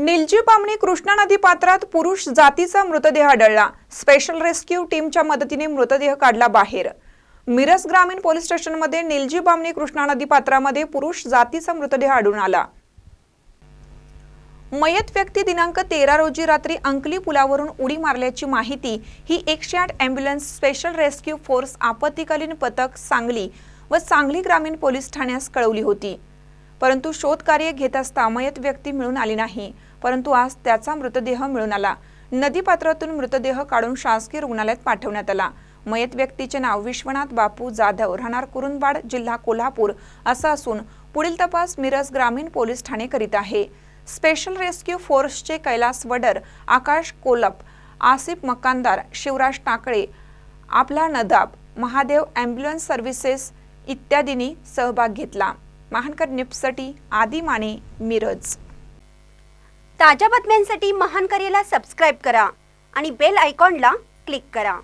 निलजी बामणी कृष्णा नदी पात्रात पुरुष जातीचा मृतदेह आढळला. स्पेशल रेस्क्यू टीमच्या मदतीने मृतदेह काढला बाहेर. मिरज ग्रामीण पोलीस स्टेशनमध्ये निलजी बामणी कृष्णा नदी पात्रामध्ये पुरुष जातीचा मृतदेह आढळून आला. मयत व्यक्ती दिनांक तेरा रोजी रात्री अंकली पुलावरून उडी मारल्याची माहिती ही एकशे आठ अँब्युलन्स स्पेशल रेस्क्यू फोर्स आपत्कालीन पथक सांगली व सांगली ग्रामीण पोलीस ठाण्यास कळवली होती. परंतु शोधकार्य घेत असता मयत व्यक्ती मिळून आली नाही. परंतु आज त्याचा मृतदेह मिळून आला. नदीपात्रातून मृतदेह काढून शासकीय रुग्णालयात पाठवण्यात आला. मयत व्यक्तीचे नाव विश्वनाथ बापू जाधव राहणार कुरुंदवाड जिल्हा कोल्हापूर असं असून पुढील तपास मिरज ग्रामीण पोलीस ठाणे करीत आहे. स्पेशल रेस्क्यू फोर्सचे कैलास वडर आकाश कोलप आसिफ मकानदार शिवराज टाकळे आपला नदाब महादेव ॲम्ब्युलन्स सर्व्हिसेस इत्यादींनी सहभाग घेतला. महानकर न्यूजसाठी आदी माने मिरज. ताज्या बातम्यांसाठी महान करेला सबस्क्राईब करा आणि बेल आयकॉनला क्लिक करा.